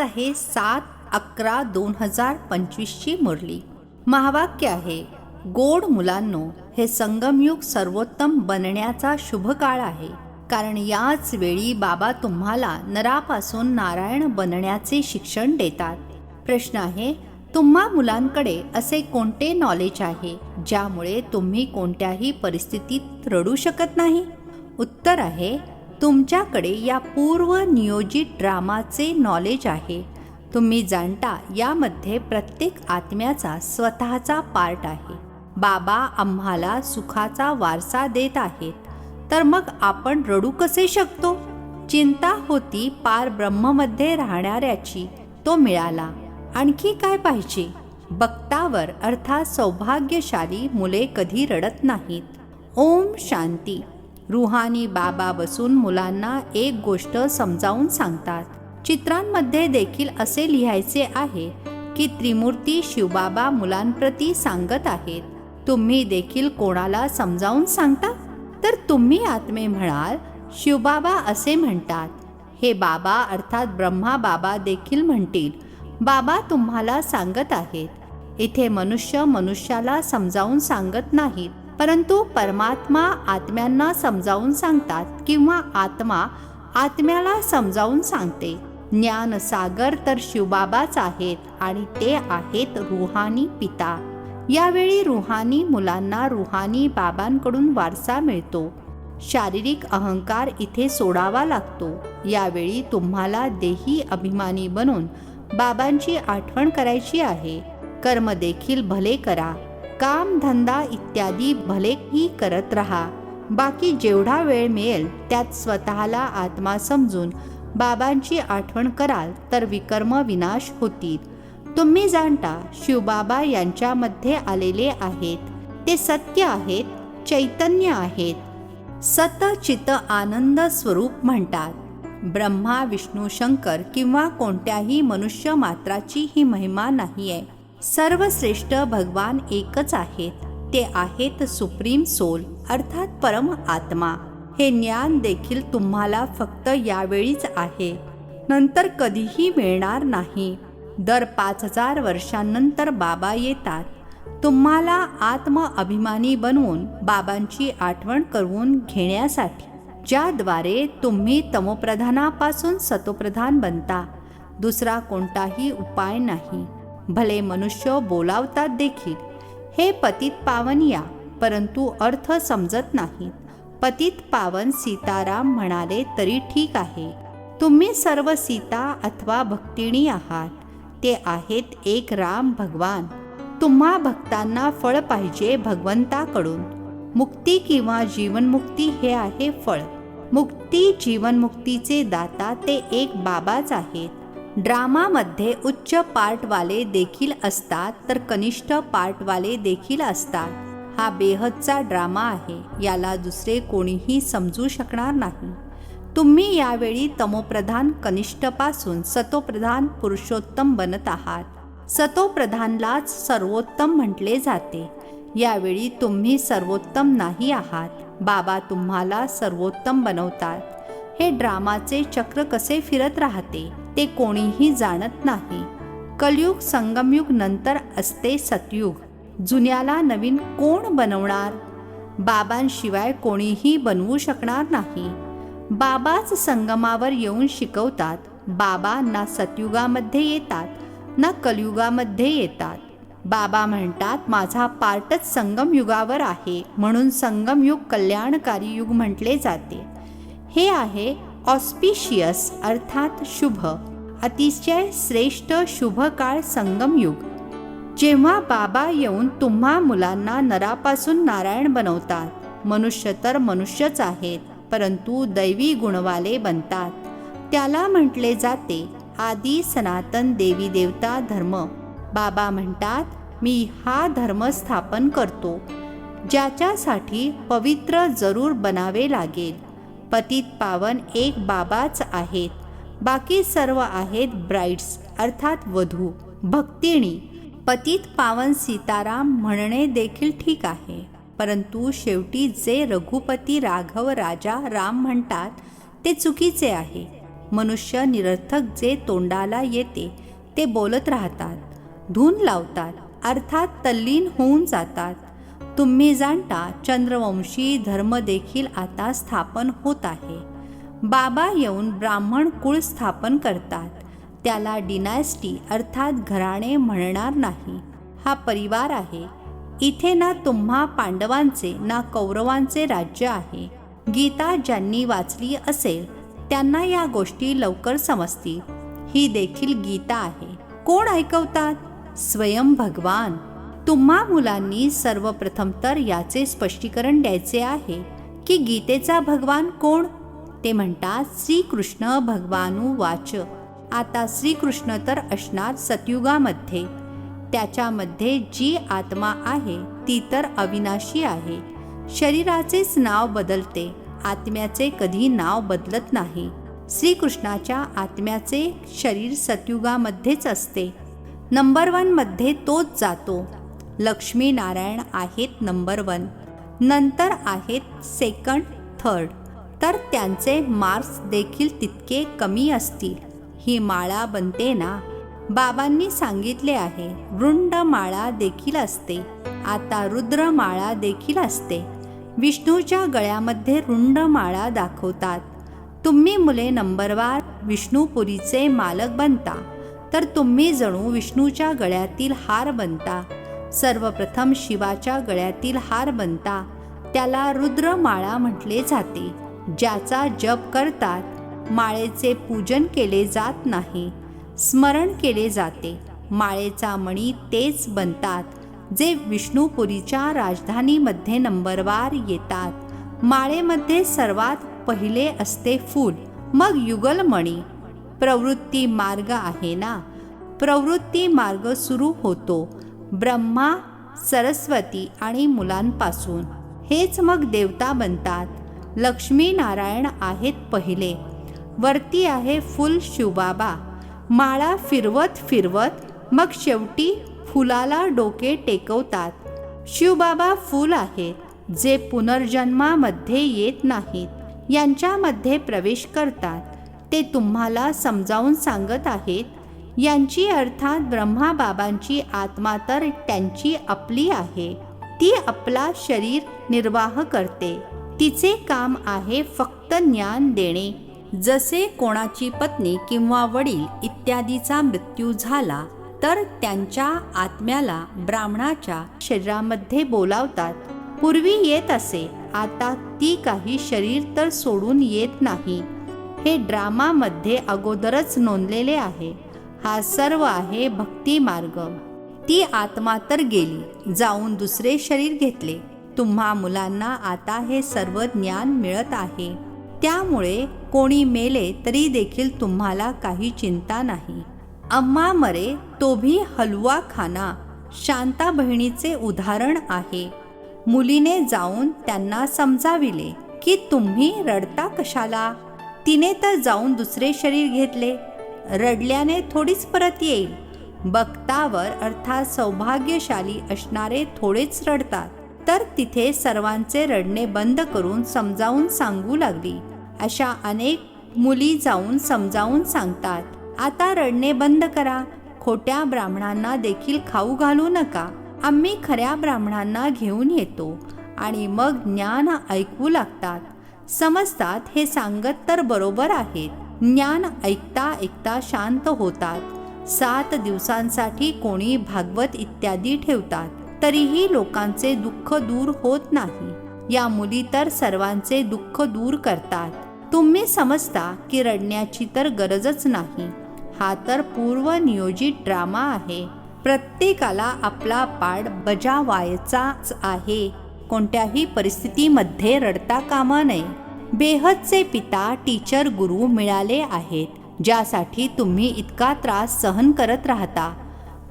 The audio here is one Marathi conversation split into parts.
आज आहे सात अकरा दोन हजार पंचवीसची मुरली. महावाक्य आहे गोड मुलांनो हे संगमयुग सर्वोत्तम बनण्याचा शुभ काळ आहे. कारण याच वेळी बाबा तुम्हाला नरापासून नारायण बनण्याचे शिक्षण देतात. प्रश्न आहे तुम्हा मुलांकडे असे कोणते नॉलेज आहे ज्यामुळे तुम्ही कोणत्याही परिस्थितीत रडू शकत नाही? उत्तर आहे तुमच्याकडे या पूर्व नियोजित ड्रामाचे नॉलेज आहे. तुम्ही जाणता यामध्ये प्रत्येक आत्म्याचा स्वतःचा पार्ट आहे. बाबा आम्हाला सुखाचा वारसा देत आहेत. तर मग आपण रडू कसे शकतो? चिंता होती पार ब्रह्ममध्ये राहणाऱ्याची. तो मिळाला. आणखी काय पाहिजे? बक्तावर अर्थात सौभाग्यशाली मुले कधी रडत नाहीत. ओम शांती. रुहानी बाबा बसून मुलांना एक गोष्ट समजावून सांगतात. चित्रांमध्ये देखील असे लिहायचे आहे की त्रिमूर्ती शिवबाबा मुलांप्रती सांगत आहेत. तुम्ही देखील कोणाला समजावून सांगता? तर तुम्ही आत्मे म्हणाल शिवबाबा असे म्हणतात. हे बाबा अर्थात ब्रह्मा बाबा देखील म्हणतील. बाबा तुम्हाला सांगत आहेत. इथे मनुष्य मनुष्याला समजावून सांगत नाहीत. परंतु परमात्मा आत्म्यांना समजावून सांगतात किंवा आत्मा आत्म्याला समजावून सांगते. ज्ञानसागर तर शिवबाबाच आहेत आणि ते आहेत रुहानी पिता. यावेळी रुहानी मुलांना रुहानी बाबांकडून वारसा मिळतो. शारीरिक अहंकार इथे सोडावा लागतो. यावेळी तुम्हाला देही अभिमानी बनून बाबांची आठवण करायची आहे. कर्म देखील भले करा. काम धंदा इत्यादी भलेही करत राहा. बाकी जेवढा वेळ मिळेल त्यात स्वतःला आत्मा समजून बाबांची आठवण कराल तर विकर्म विनाश होतील. तुम्ही जाणता शिवबाबा यांच्यामध्ये आलेले आहेत. ते सत्य आहेत चैतन्य आहेत. सत चित आनंद स्वरूप म्हणतात. ब्रह्मा विष्णू शंकर किंवा कोणत्याही मनुष्य मात्राची ही महिमा नाही आहे सर्वश्रेष्ठ भगवान एकच आहेत. ते आहेत सुप्रीम सोल अर्थात परम आत्मा. हे ज्ञान देखील तुम्हाला फक्त यावेळीच आहे. नंतर कधीही मिळणार नाही. दर पाच हजार वर्षांनंतर बाबा येतात. तुम्हाला आत्म अभिमानी बनवून बाबांची आठवण करून घेण्यासाठी ज्याद्वारे तुम्ही तमोप्रधानापासून सतोप्रधान बनता. दुसरा कोणताही उपाय नाही. भले मनुष्य बोलावतात देखील. हे पतित पावन या परंतु अर्थ समजत नाहीत. पतित पावन सीताराम म्हणाले तरी ठीक आहे. तुम्ही सर्व सीता अथवा भक्तिणी आहात. ते आहेत एक राम भगवान. तुम्हा भक्तांना फळ पाहिजे भगवंताकडून. मुक्ती किंवा जीवनमुक्ती हे आहे फळ. मुक्ती जीवनमुक्तीचे दाता ते एक बाबाच आहेत. ड्रामामध्ये उच्च पार्टवाले देखील असतात तर कनिष्ठ पार्टवाले देखील असतात. हा बेहदचा ड्रामा आहे याला दुसरे कोणीही समजू शकणार नाही. तुम्ही यावेळी तमोप्रधान कनिष्ठपासून सतोप्रधान पुरुषोत्तम बनत आहात. सतोप्रधानलाच सर्वोत्तम म्हटले जाते. यावेळी तुम्ही सर्वोत्तम नाही आहात. बाबा तुम्हाला सर्वोत्तम बनवतात. हे ड्रामाचे चक्र कसे फिरत राहते ते कोणीही जाणत नाही. कलयुग संगमयुग नंतर असते सतयुग. जुन्याला नवीन कोण बनवणार? बाबांशिवाय कोणीही बनवू शकणार नाही. बाबाच संगमावर येऊन शिकवतात. बाबा ना सतयुगामध्ये येतात ना कलयुगामध्ये येतात. बाबा म्हणतात माझा पार्टच संगमयुगावर आहे. म्हणून संगमयुग कल्याणकारी युग म्हटले जाते. हे आहे ऑस्पिशियस अर्थात शुभ अतिशय श्रेष्ठ शुभकाळ संगमयुग. जेव्हा बाबा येऊन तुम्हा मुलांना नरापासून नारायण बनवतात मनुष्य तर मनुष्यच आहेत परंतु दैवी गुणवाले बनतात. त्याला म्हटले जाते आदी सनातन देवी देवता धर्म. बाबा म्हणतात मी हा धर्म स्थापन करतो ज्याच्यासाठी पवित्र जरूर बनावे लागेल. पतित पावन एक बाबाच आहेत. बाकी सर्व आहेत ब्राईड्स अर्थात वधू भक्तिणी. पतित पावन सीताराम म्हणणे देखील ठीक आहे. परंतु शेवटी जे रघुपती राघव राजा राम म्हणतात ते चुकीचे आहे. मनुष्य निरर्थक जे तोंडाला येते ते बोलत राहतात धून लावतात अर्थात तल्लीन होऊन जातात. तुम्ही जाणता चंद्रवंशी धर्म देखील आता स्थापन होत आहे. बाबा येऊन ब्राह्मण कुळ स्थापन करतात. त्याला डिनायस्टी अर्थात घराणे म्हणणार नाही. हा परिवार आहे. इथे ना तुम्हा पांडवांचे ना कौरवांचे राज्य आहे. गीता ज्यांनी वाचली असेल त्यांना या गोष्टी लवकर समजतील. ही देखील गीता आहे. कोण ऐकवतात? स्वयं भगवान. तुम्हा मुलांनी सर्वप्रथम तर याचे स्पष्टीकरण द्यायचे आहे की गीतेचा भगवान कोण? ते म्हणतात श्रीकृष्ण भगवानू वाच आता श्रीकृष्ण तर असणार सतयुगामध्ये. त्याच्यामध्ये जी आत्मा आहे ती तर अविनाशी आहे. शरीराचेच नाव बदलते आत्म्याचे कधी नाव बदलत नाही. श्रीकृष्णाच्या आत्म्याचे शरीर सतयुगामध्येच असते. नंबर वनमध्ये तोच जातो. लक्ष्मी नारायण आहेत नंबर वन. नंतर आहेत सेकंड थर्ड. तर त्यांचे मार्क्स देखील तितके कमी असतील. ही माळा बनते ना? बाबांनी सांगितले आहे वृंड माळा देखील असते. आता रुद्र माळा देखील असते. विष्णूच्या गळ्यामध्ये रुंड माळा दाखवतात. तुम्ही मुले नंबरवार विष्णुपुरीचे मालक बनता. तर तुम्ही जणू विष्णूच्या गळ्यातील हार बनता. सर्वप्रथम शिवाच्या गळ्यातील हार बनता त्याला रुद्रमाळा म्हटले जाते ज्याचा जप करतात. माळेचे पूजन केले जात नाही स्मरण केले जाते. माळेचा मणी तेच बनतात जे विष्णुपुरीच्या राजधानीमध्ये नंबरवार येतात. माळेमध्ये सर्वात पहिले असते फूल मग युगलमणी. प्रवृत्ती मार्ग आहे ना? प्रवृत्ती मार्ग सुरू होतो. ब्रह्मा सरस्वती आणि मुलांपासून. हेच मग देवता बनतात. लक्ष्मी नारायण आहेत पहिले. वरती आहे फुल शिवबाबा. माळा फिरवत फिरवत मग शेवटी फुलाला डोके टेकवतात. शिवबाबा फुल आहेत जे पुनर्जन्मामध्ये येत नाहीत. यांच्यामध्ये प्रवेश करतात. ते तुम्हाला समजावून सांगत आहेत यांची अर्थात ब्रह्माबाबांची आत्मा तर त्यांची आपली आहे. ती आपला शरीर निर्वाह करते. तिचे काम आहे फक्त ज्ञान देणे. जसे कोणाची पत्नी किंवा वडील इत्यादीचा मृत्यू झाला तर त्यांच्या आत्म्याला ब्राह्मणाच्या शरीरामध्ये बोलावतात. पूर्वी येत असे आता ती काही शरीर तर सोडून येत नाही. हे ड्रामामध्ये अगोदरच नोंदलेले आहे. हा सर्व आहे भक्ती मार्ग. ती आत्मा तर गेली जाऊन दुसरे शरीर घेतले. तुम्हा मुलांना आता हे सर्व ज्ञान मिळत आहे. त्यामुळे कोणी मेले तरी देखील तुम्हाला काही चिंता नाही. अम्मा मरे तो भी हलवा खाना शांता बहिणीचे उदाहरण आहे. मुलीने जाऊन त्यांना समजाविले की तुम्ही रडता कशाला? तिने तर जाऊन दुसरे शरीर घेतले. रडल्याने थोडीच परत येईल. बघतावर अर्थात सौभाग्यशाली असणारे थोडेच रडतात. तर तिथे सर्वांचे रडणे बंद करून समजावून सांगू लागली. अशा अनेक मुली जाऊन समजावून सांगतात आता रडणे बंद करा. खोट्या ब्राह्मणांना देखील खाऊ घालू नका. आम्ही खऱ्या ब्राह्मणांना घेऊन येतो. आणि मग ज्ञान ऐकू लागतात. समजतात हे सांगत तर बरोबर आहेत. ज्ञान ऐकता ऐकता शांत होतात. सात दिवसांसाठी कोणी भागवत इत्यादी ठेवतात. तरीही लोकांचे दुःख दूर होत नाही. या मुली तर सर्वांचे दुःख दूर करतात. तुम्ही समजता की रडण्याची तर गरजच नाही. हा तर पूर्वनियोजित ड्रामा आहे. प्रत्येकाला आपला पाड बजावायचाच आहे. कोणत्याही परिस्थितीमध्ये रडता कामा नये. बेहदचे पिता टीचर गुरु मिळाले आहेत ज्यासाठी तुम्ही इतका त्रास सहन करत राहता.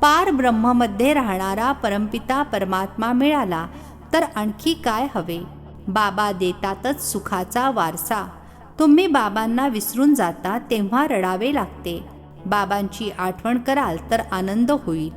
पार ब्रह्ममध्ये राहणारा परमपिता परमात्मा मिळाला तर आणखी काय हवे? बाबा देतातच सुखाचा वारसा. तुम्ही बाबांना विसरून जाता तेव्हा रडावे लागते. बाबांची आठवण कराल तर आनंद होईल.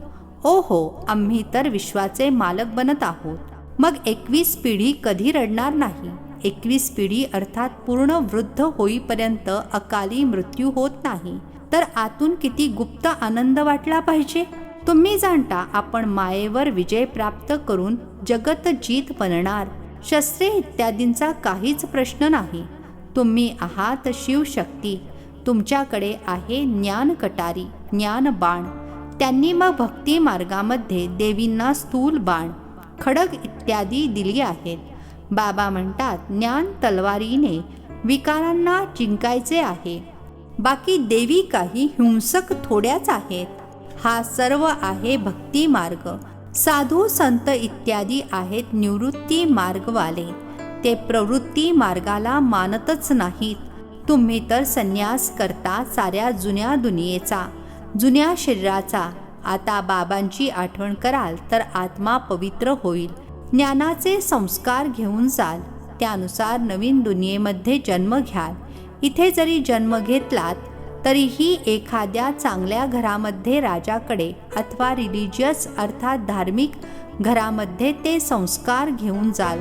ओ हो आम्ही तर विश्वाचे मालक बनत आहोत. मग एकवीस पिढी कधी रडणार नाही? एकवीस पिढी अर्थात पूर्ण वृद्ध होईपर्यंत अकाली मृत्यू होत नाही. तर आतून किती गुप्त आनंद वाटला पाहिजे? तुम्ही जाणता आपण मायेवर विजय प्राप्त करून जगत जीत बनणार. शस्त्रे इत्यादींचा काहीच प्रश्न नाही. तुम्ही आहात शिवशक्ती. तुमच्याकडे आहे ज्ञान कटारी ज्ञान बाण. त्यांनी मग भक्ती मार्गामध्ये देवींना स्थूल बाण खडग इत्यादी दिली आहेत. बाबा म्हणतात ज्ञान तलवारीने विकारांना जिंकायचे आहे. बाकी देवी काही हिंसक थोड्याच आहेत. हा सर्व आहे भक्ती मार्ग. साधू संत इत्यादी आहेत निवृत्ती मार्गवाले. ते प्रवृत्ती मार्गाला मानतच नाहीत. तुम्ही तर संन्यास करता साऱ्या जुन्या दुनियेचा जुन्या शरीराचा. आता बाबांची आठवण कराल तर आत्मा पवित्र होईल. ज्ञानाचे संस्कार घेऊन जाल. त्यानुसार नवीन दुनियेमध्ये जन्म घ्याल. इथे जरी जन्म घेतलात तरीही एखाद्या चांगल्या घरामध्ये राजाकडे अथवा रिलिजियस अर्थात धार्मिक घरामध्ये ते संस्कार घेऊन जाल.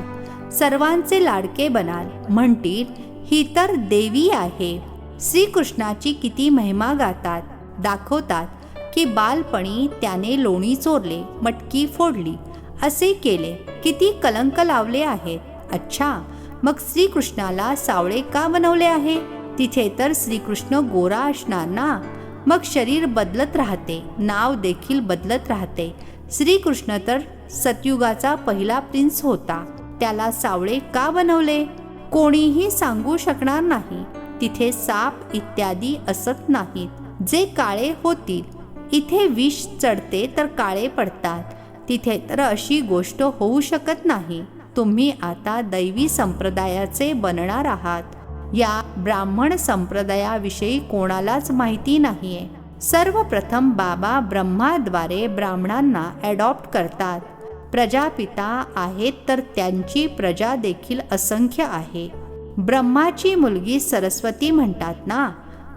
सर्वांचे लाडके बनाल. म्हणतील ही तर देवी आहे. श्रीकृष्णाची किती महिमा गातात दाखवतात की बालपणी त्याने लोणी चोरले मटकी फोडली. असे केले किती कलंक लावले आहेत अच्छा मग श्रीकृष्णाला सावळे का बनवले आहे? तिथे तर श्रीकृष्ण गोरा असणार ना? मग शरीर बदलत राहते नाव देखील बदलत राहते. श्रीकृष्ण तर सतयुगाचा पहिला प्रिन्स होता. त्याला सावळे का बनवले? कोणीही सांगू शकणार नाही. तिथे साप इत्यादी असत नाहीत. जे काळे होतील. इथे विष चढते तर काळे पडतात. तिथे तर अशी गोष्ट होऊ शकत नाही. तुम्ही आता दैवी संप्रदायाचे बनणार आहात. या ब्राह्मण संप्रदायाविषयी कोणालाच माहिती नाहीये. सर्वप्रथम बाबा ब्रह्माद्वारे ब्राह्मणांना ॲडॉप्ट करतात. प्रजापिता आहेत तर त्यांची प्रजा देखील असंख्य आहे. ब्रह्माची मुलगी सरस्वती म्हणतात ना?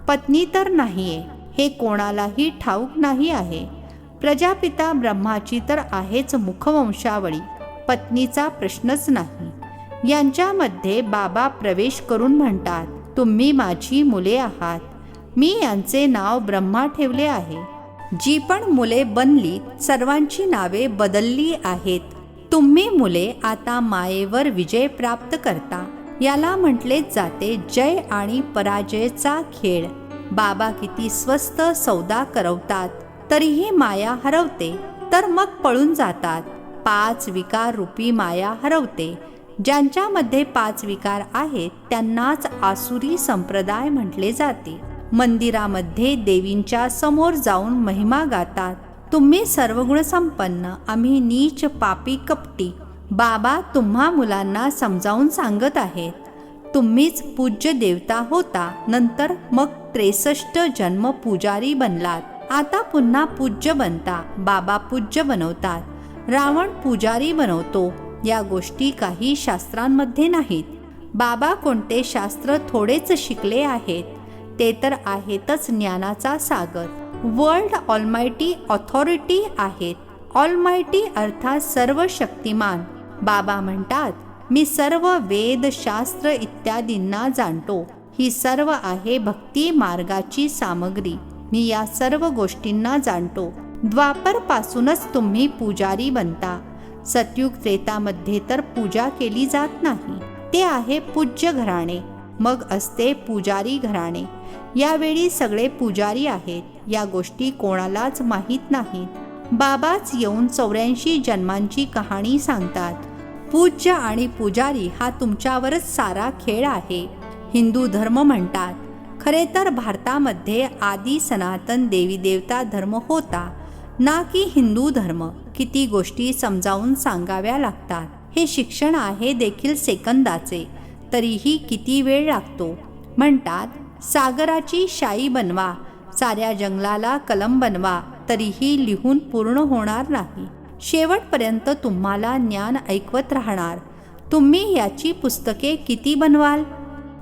पत्नी तर नाहीये. हे कोणालाही ठाऊक नाही आहे. प्रजापिता ब्रह्माची तर आहेच मुखवंशावळी पत्नीचा प्रश्नच नाही. यांच्यामध्ये बाबा प्रवेश करून म्हणतात तुम्ही माझी मुले आहात. मी यांचे नाव ब्रह्मा ठेवले आहे. जी पण मुले बनली सर्वांची नावे बदलली आहेत. तुम्ही मुले आता मायेवर विजय प्राप्त करता. याला म्हटलेच जाते जय आणि पराजयचा खेळ. बाबा किती स्वस्त सौदा करवतात. तरीही माया हरवते तर मग पळून जातात. पाच विकार रूपी माया हरवते. ज्यांच्यामध्ये पाच विकार आहेत त्यांनाच आसुरी संप्रदाय म्हटले जाते. मंदिरामध्ये देवींच्या समोर जाऊन महिमा गातात. तुम्ही सर्व गुणसंपन्न आम्ही नीच पापी कपटी. बाबा तुम्हा मुलांना समजावून सांगत आहेत. तुम्हीच पूज्य देवता होता नंतर मग त्रेसष्ट जन्म पुजारी बनलात. आता पुन्हा पूज्य बनता बाबा पूज्य बनवतात. रावण पुजारी बनवतो या गोष्टी काही शास्त्रांमध्ये नाहीत. बाबा कोणते शास्त्र थोडेच शिकले आहेत ते तर आहेतच ज्ञानाचा सागर. वर्ल्ड ऑलमायटी ऑथॉरिटी आहेत. ऑलमायटी अर्थात सर्व शक्तिमान. बाबा म्हणतात मी सर्व वेद शास्त्र इत्यादींना जाणतो. ही सर्व आहे भक्ती मार्गाची सामग्री. मी या सर्व गोष्टींना जाणतो. द्वापरपासूनच तुम्ही पुजारी बनता. सतयुग त्रेतामध्ये तर पूजा केली जात नाही. ते आहे पूज्य घराणे मग असते पुजारी घराणे. यावेळी सगळे पुजारी आहेत. या गोष्टी कोणालाच माहीत नाहीत. बाबाच येऊन चौऱ्याऐंशी जन्मांची कहाणी सांगतात. पूज्य आणि पुजारी हा तुमच्यावरच सारा खेळ आहे. हिंदू धर्म म्हणतात खरे तर भारतामध्ये आदी सनातन देवी देवता धर्म होता ना की हिंदू धर्म. किती गोष्टी समजावून सांगाव्या लागतात. हे शिक्षण आहे देखील सेकंदाचे. तरीही किती वेळ लागतो? म्हणतात सागराची शाई बनवा साऱ्या जंगलाला कलम बनवा तरीही लिहून पूर्ण होणार नाही. शेवटपर्यंत तुम्हाला ज्ञान ऐकवत राहणार. तुम्ही याची पुस्तके किती बनवाल?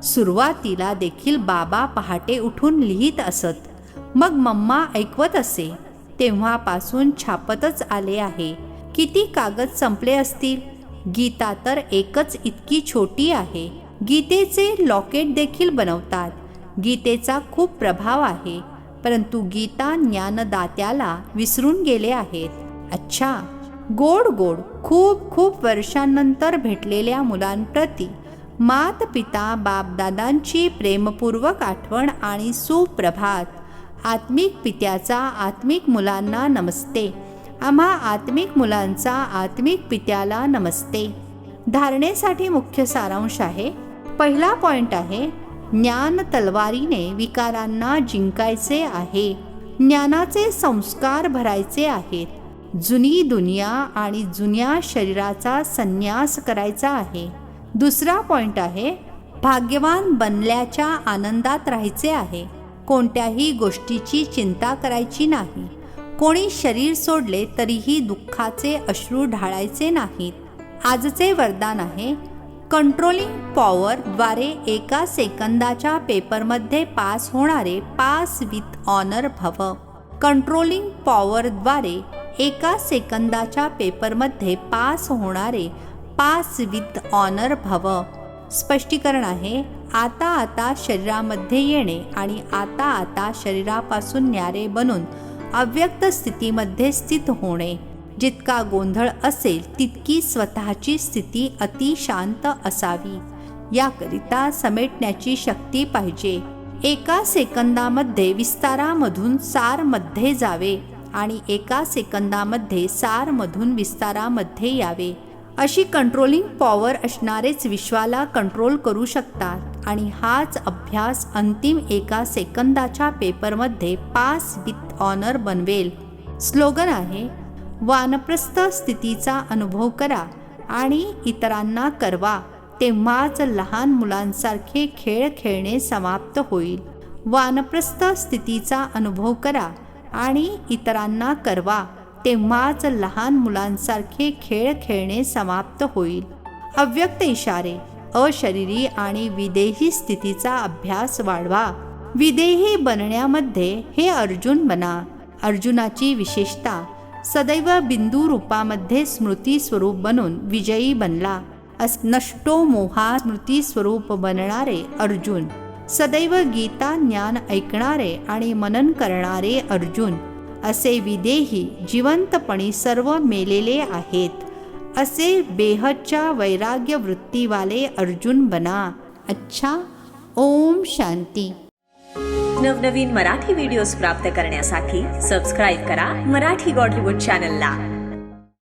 सुरुवातीला देखील बाबा पहाटे उठून लिहित असत. मग मम्मा ऐकवत असे तेव्हापासून छापतच आले आहे. किती कागद संपले असतील? गीता तर एकच इतकी छोटी आहे. गीतेचे लॉकेट देखील बनवतात. गीतेचा खूप प्रभाव आहे. परंतु गीता ज्ञानदात्याला विसरून गेले आहेत. अच्छा! गोड गोड खूप खूप वर्षांनंतर भेटलेल्या मुलांप्रती मात पिता बापदादांची प्रेमपूर्वक आठवण आणि सुप्रभात. आत्मिक पित्याचा आत्मिक मुलांना नमस्ते. आम्हा आत्मिक मुलांचा आत्मिक पित्याला नमस्ते. धारणेसाठी मुख्य सारांश आहे. पहिला पॉइंट आहे ज्ञान तलवारीने विकारांना जिंकायचे आहे. ज्ञानाचे संस्कार भरायचे आहेत. जुनी दुनिया आणि जुन्या शरीराचा संन्यास करायचा आहे. दुसरा पॉइंट आहे भाग्यवान बनल्याच्या आनंदात राहायचे आहे. कोणत्याही गोष्टीची चिंता करायची नाही. कोणी शरीर सोडले तरीही दुःखाचे अश्रू ढाळायचे नाहीत. आजचे वरदान आहे कंट्रोलिंग पॉवरद्वारे एका सेकंदाच्या पेपरमध्ये पास होणारे पास विथ ऑनर भव. कंट्रोलिंग पॉवरद्वारे एका सेकंदाच्या पेपरमध्ये पास होणारे पास विथ ऑनर भव. स्पष्टीकरण आहे आता आता शरीरामध्ये येणे आणि आता आता शरीरापासून न्यारे बनून अव्यक्त स्थितीमध्ये स्थित होणे. जितका गोंधळ असेल तितकी स्वतःची स्थिती अतिशांत असावी. याकरिता समेटण्याची शक्ती पाहिजे. एका सेकंदामध्ये विस्तारामधून सारमध्ये जावे आणि एका सेकंदामध्ये सारमधून विस्तारामध्ये यावे. अशी कंट्रोलिंग पॉवर असणारेच विश्वाला कंट्रोल करू शकतात. आणि हाच अभ्यास अंतिम एका सेकंदाच्या पेपरमध्ये पास विथ ऑनर बनवेल. स्लोगन आहे वानप्रस्थ स्थितीचा अनुभव करा आणि इतरांना करवा. तेव्हाच लहान मुलांसारखे खेळ खेळणे समाप्त होईल. वानप्रस्थ स्थितीचा अनुभव करा आणि इतरांना करवा. तेव्हाच लहान मुलांसारखे खेळ खेळणे समाप्त होईल. अव्यक्त इशारे अशरीरी आणि विदेही स्थितीचा अभ्यास वाढवा. विदेही बनण्यामध्ये हे अर्जुन बना. अर्जुनाची विशेषता सदैव बिंदू रूपामध्ये स्मृती स्वरूप बनून विजयी बनला. अस नष्टो मोहा स्मृती स्वरूप बनणारे अर्जुन. सदैव गीता ज्ञान ऐकणारे आणि मनन करणारे अर्जुन. असे विदेही जिवंतपणी सर्व मेलेले आहेत. असे बेहदच्या वैराग्य वृत्तीवाले अर्जुन बना. अच्छा ओम शांती. नवनवीन मराठी व्हिडिओज प्राप्त करण्यासाठी सबस्क्राईब करा मराठी गॉडलीवूड चॅनलला